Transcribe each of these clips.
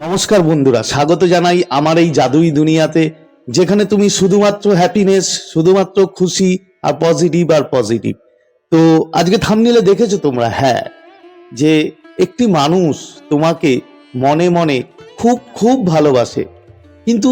নমস্কার বন্ধুরা, স্বাগত জানাই আমার এই জাদুই দুনিয়াতে, যেখানে তুমি শুধুমাত্র হ্যাপিনেস শুধুমাত্র খুশি, আর পজিটিভ আর পজিটিভ তো আজকে থামনিলে দেখেছ তোমরা? হ্যাঁ যে একটি মানুষ তোমাকে মনে মনে খুব খুব ভালোবাসে, কিন্তু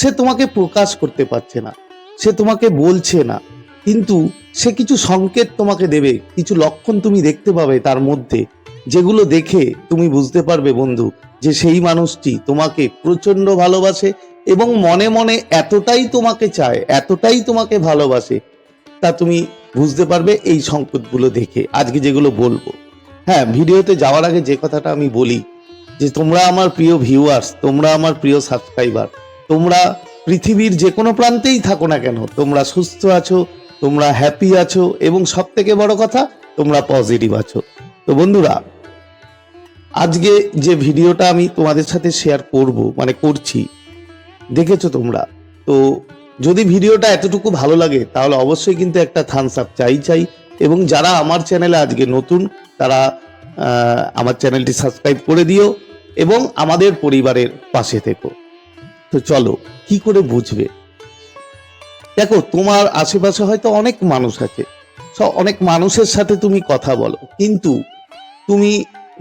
সে তোমাকে প্রকাশ করতে পারছে না, সে তোমাকে বলছে না, কিন্তু সে কিছু সংকেত তোমাকে দেবে, কিছু লক্ষণ তুমি দেখতে পাবে তার মধ্যে। যেগুলো দেখে তুমি বুঝতে পারবে বন্ধু যে সেই মানুষটি তোমাকে প্রচণ্ড ভালোবাসে এবং মনে মনে এতটাই তোমাকে চায়, এতটাই তোমাকে ভালোবাসে, তা তুমি বুঝতে পারবে এই সংকেতগুলো দেখে। আজকে যেগুলো বলব। হ্যাঁ ভিডিওতে যাওয়ার আগে যে কথাটা আমি বলি যে তোমরা আমার প্রিয় ভিউয়ার্স তোমরা আমার প্রিয় সাবস্ক্রাইবার তোমরা পৃথিবীর যে কোনো প্রান্তেই থাকো না কেন, তোমরা সুস্থ আছো, তোমরা হ্যাপি আছো এবং সব থেকে বড় কথা তোমরা পজিটিভ আছো। তো বন্ধুরা আজকে যে ভিডিওটা আমি তোমাদের সাথে শেয়ার করব মানে করছি, দেখেছ তোমরা? তো যদি ভিডিওটা এতটুকু ভালো লাগে, তাহলে অবশ্যই কিন্তু একটা থামস আপ চাই চাই, এবং যারা আমার চ্যানেলে আজকে নতুন, তারা আমার চ্যানেলটি সাবস্ক্রাইব করে দিও, এবং আমাদের পরিবারের পাশে থেকো। তো চলো, কি করে বুঝবে? দেখো, তোমার আশেপাশে হয়তো অনেক মানুষ আছে অনেক মানুষের সাথে তুমি কথা বলো, কিন্তু তুমি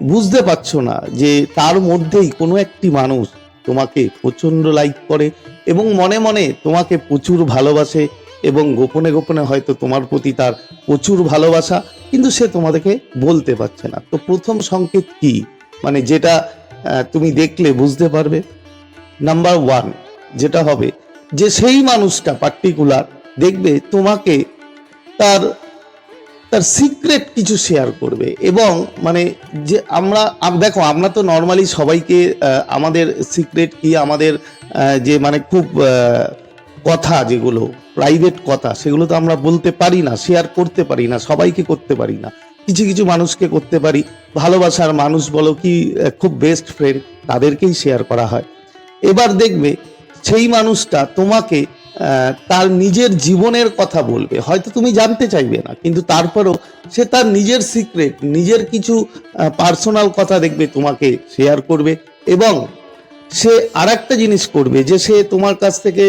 বুঝতে পারছ না যে তার মধ্যেই কোনো একটি মানুষ তোমাকে প্রচণ্ড লাইক করে এবং মনে মনে তোমাকে প্রচুর ভালোবাসে এবং গোপনে গোপনে হয়তো তোমার প্রতি তার প্রচুর ভালোবাসা, কিন্তু সে তোমাদেরকে বলতে পারছে না। তো প্রথম সংকেত কি? মানে যেটা তুমি দেখলে বুঝতে পারবে। নাম্বার ওয়ান যেটা হবে যে সেই মানুষটা পার্টিকুলার দেখবে তোমাকে তার তার সিক্রেট কিছু শেয়ার করবে। এবং মানে যে আমরা দেখো, আমরা তো নর্মালি সবাইকে আমাদের সিক্রেট কি, আমাদের যে মানে খুব কথা যেগুলো প্রাইভেট কথা, সেগুলো তো আমরা বলতে পারি না শেয়ার করতে পারি না, সবাইকে করতে পারি না। কিছু কিছু মানুষকে করতে পারি। ভালোবাসার মানুষ বলো কি খুব বেস্ট ফ্রেন্ড তাদেরকেই শেয়ার করা হয়। এবার দেখবে, সেই মানুষটা তোমাকে তার নিজের জীবনের কথা বলবে। হয়তো তুমি জানতে চাইবে না, কিন্তু তারপরেও সে তার নিজের সিক্রেট নিজের কিছু পার্সোনাল কথা দেখবে, তোমাকে শেয়ার করবে এবং সে আর একটা জিনিস করবে যে সে তোমার কাছ থেকে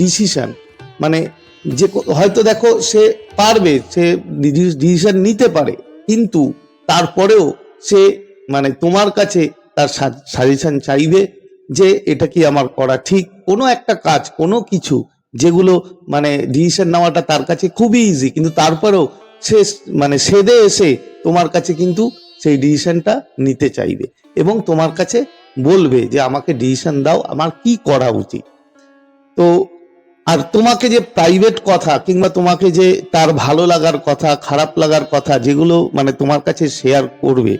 ডিসিশন মানে যে হয়তো দেখো সে পারবে, সে ডিসিশন নিতে পারে, কিন্তু তারপরেও সে মানে তোমার কাছে তার সাজেশন চাইবে যে এটা কি আমার করা ঠিক কোনো একটা কাজ, কোনো কিছু যেগুলো মানে ডিসিশন নেওয়াটা তার কাছে খুবই ইজি কিন্তু তারপরেও সে মানে সেদে এসে তোমার কাছে কিন্তু সেই ডিসিশনটা নিতে চাইবে এবং তোমার কাছে বলবে যে আমাকে ডিসিশন দাও, আমার কি করা উচিত। তো, আর তোমাকে যে প্রাইভেট কথা কিংবা তোমাকে যে তার ভালো লাগার কথা, খারাপ লাগার কথা যেগুলো মানে তোমার কাছে শেয়ার করবে,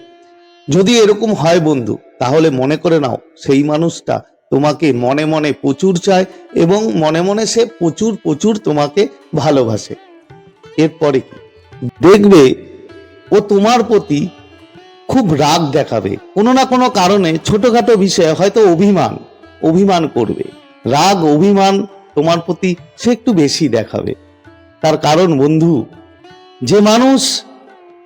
যদি এরকম হয় বন্ধু, তাহলে মনে করে নাও সেই মানুষটা তোমাকে মনে মনে প্রচুর চায় এবং মনে মনে সে প্রচুর প্রচুর তোমাকে ভালোবাসে। এরপরে কি? দেখবে ও তোমার প্রতি খুব রাগ দেখাবে। কোনো না কোনো কারণে ছোটখাটো বিষয়ে হয়তো অভিমান অভিমান করবে। রাগ, অভিমান তোমার প্রতি সে একটু বেশি দেখাবে। তার কারণ বন্ধু, যে মানুষ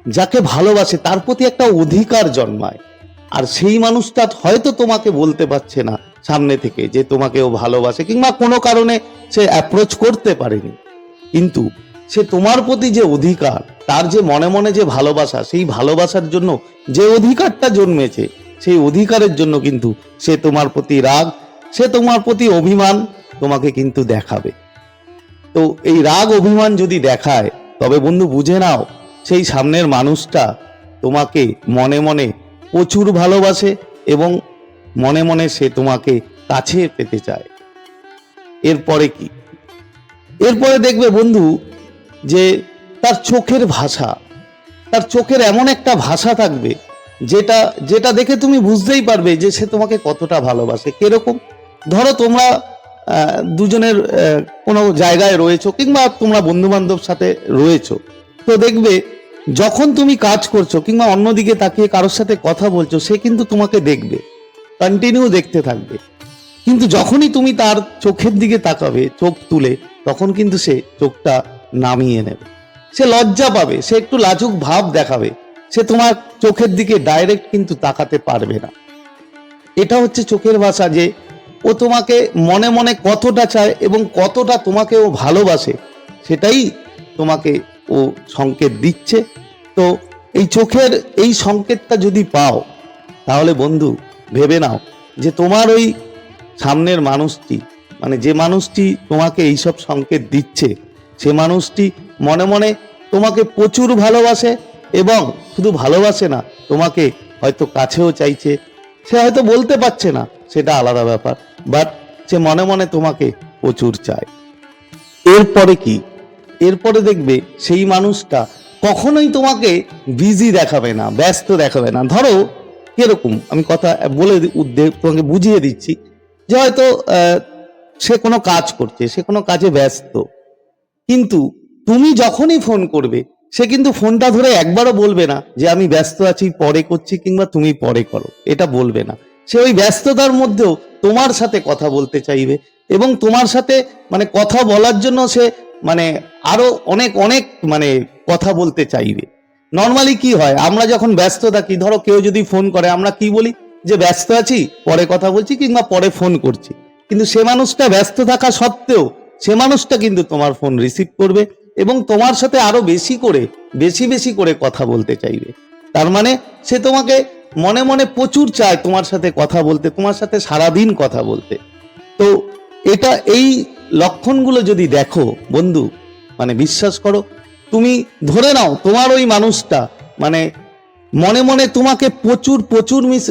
যাকে ভালোবাসে তার প্রতি একটা অধিকার জন্মায়। আর সেই মানুষটা হয়তো তোমাকে বলতে পারছে না সামনে থেকে যে তোমাকে ও ভালোবাসে কিংবা কোনো কারণে সে অ্যাপ্রোচ করতে পারেনি। কিন্তু সে তোমার প্রতি যে অধিকার, তার যে মনে মনে যে ভালোবাসা, সেই ভালোবাসার জন্য যে অধিকারটা জন্মেছে, সেই অধিকারের জন্য কিন্তু সে তোমার প্রতি রাগ, সে তোমার প্রতি অভিমান তোমাকে কিন্তু দেখাবে। তো এই রাগ, অভিমান যদি দেখায়, তবে বন্ধু বুঝে নাও, সেই সামনের মানুষটা তোমাকে মনে মনে প্রচুর ভালোবাসে এবং মনে মনে সে তোমাকে কাছে পেতে চায়। এরপরে কি? এরপরে দেখবে বন্ধু যে তার চোখের ভাষা, তার চোখের এমন একটা ভাষা থাকবে যেটা যেটা দেখে তুমি বুঝতেই পারবে যে সে তোমাকে কতটা ভালোবাসে। কীরকম? ধরো তোমরা দুজনের কোনো জায়গায় রয়েছো কিংবা তোমরা বন্ধু বান্ধব সাথে রয়েছো, তো দেখবে যখন তুমি কাজ করছ কিংবা অন্যদিকে তাকিয়ে কারোর সাথে কথা বলছো, সে কিন্তু তোমাকে দেখবে। কন্টিনিউ দেখতে থাকবে। কিন্তু যখনই তুমি তার চোখের দিকে তাকাবে, চোখ তুলে, তখন কিন্তু সে চোখটা নামিয়ে নেবে। সে লজ্জা পাবে, সে একটু লাজুক ভাব দেখাবে, সে তোমার চোখের দিকে ডাইরেক্ট কিন্তু তাকাতে পারবে না। এটা হচ্ছে চোখের ভাষা যে, ও তোমাকে মনে মনে কতটা চায় এবং কতটা তোমাকে ও ভালোবাসে, সেটাই তোমাকে ও সংকেত দিচ্ছে। তো এই চোখের এই সংকেতটা যদি পাও, তাহলে বন্ধু ভেবে নাও যে তোমার ওই সামনের মানুষটি মানে যে মানুষটি তোমাকে এইসব সংকেত দিচ্ছে, সে মানুষটি মনে মনে তোমাকে প্রচুর ভালোবাসে এবং শুধু ভালোবাসে না, তোমাকে হয়তো কাছেও চাইছে। সে হয়তো বলতে পারছে না, সেটা আলাদা ব্যাপার বাট সে মনে মনে তোমাকে প্রচুর চায়। এরপরে কি? এরপরে দেখবে সেই মানুষটা কখনোই তোমাকে বিজি দেখাবে না, ব্যস্ত দেখাবে না। ধরো কীরকম আমি কথা বলে তোমাকে বুঝিয়ে দিচ্ছি যে হয়তো সে কোনো কাজ করছে, সে কোনো কাজে ব্যস্ত। কিন্তু তুমি যখনই ফোন করবে, সে কিন্তু ফোনটা ধরে একবারও বলবে না যে আমি ব্যস্ত আছি, পরে করছি কিংবা তুমি পরে করো। এটা বলবে না। সে ওই ব্যস্ততার মধ্যেও তোমার সাথে কথা বলতে চাইবে এবং তোমার সাথে মানে কথা বলার জন্য সে মানে আরও অনেক অনেক মানে কথা বলতে চাইবে। নর্মালি কি হয়? আমরা যখন ব্যস্ত থাকি, ধরো কেউ যদি ফোন করে, আমরা কি বলি? যে ব্যস্ত আছি, পরে কথা বলছি কিংবা পরে ফোন করছি। কিন্তু সে মানুষটা ব্যস্ত থাকা সত্ত্বেও, সে মানুষটা কিন্তু তোমার ফোন রিসিভ করবে এবং তোমার সাথে আরও বেশি করে, বেশি বেশি করে কথা বলতে চাইবে। তার মানে সে তোমাকে মনে মনে প্রচুর চায় তোমার সাথে কথা বলতে, তোমার সাথে সারাদিন কথা বলতে। তো এটা, এই লক্ষণগুলো যদি দেখো, বন্ধু মানে বিশ্বাস করো তুমি ধরে নাও তোমার ওই মানুষটা মানে মনে মনে তোমাকে প্রচুর প্রচুর মিস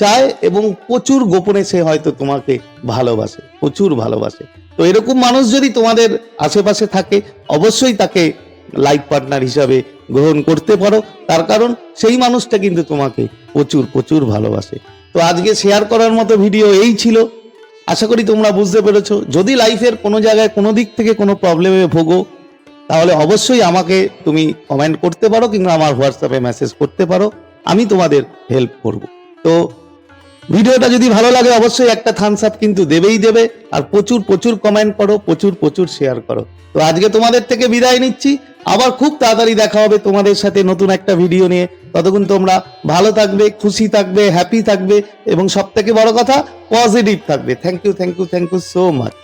চায় এবং প্রচুর গোপনে সে হয়তো তোমাকে ভালোবাসে, প্রচুর ভালোবাসে। তো এরকম মানুষ যদি তোমাদের আশেপাশে থাকে, অবশ্যই তাকে লাইফ পার্টনার হিসাবে গ্রহণ করতে পারো। তার কারণ সেই মানুষটা কিন্তু তোমাকে প্রচুর প্রচুর ভালোবাসে। তো আজকে শেয়ার করার মতো ভিডিও এই ছিল। আশা করি তোমরা বুঝতে পেরেছ। যদি লাইফের কোনো জায়গায় কোনো দিক থেকে কোনো প্রবলেমে ভোগো তাহলে অবশ্যই আমাকে তুমি কমেন্ট করতে পারো কিংবা আমার হোয়াটসঅ্যাপে মেসেজ করতে পারো। আমি তোমাদের হেল্প করব। তো ভিডিওটা যদি ভালো লাগে অবশ্যই একটা থামস আপ কিন্তু দেবেই দেবে। আর প্রচুর প্রচুর কমেন্ট করো, প্রচুর প্রচুর শেয়ার করো। তো আজকে তোমাদের থেকে বিদায় নিচ্ছি। আবার খুব তাড়াতাড়ি দেখা হবে তোমাদের সাথে নতুন একটা ভিডিও নিয়ে। ততক্ষণ তোমরা ভালো থাকবে, খুশি থাকবে হ্যাপি থাকবে এবং সব থেকে বড় কথা পজিটিভ থাকবে। Thank you thank you thank you so much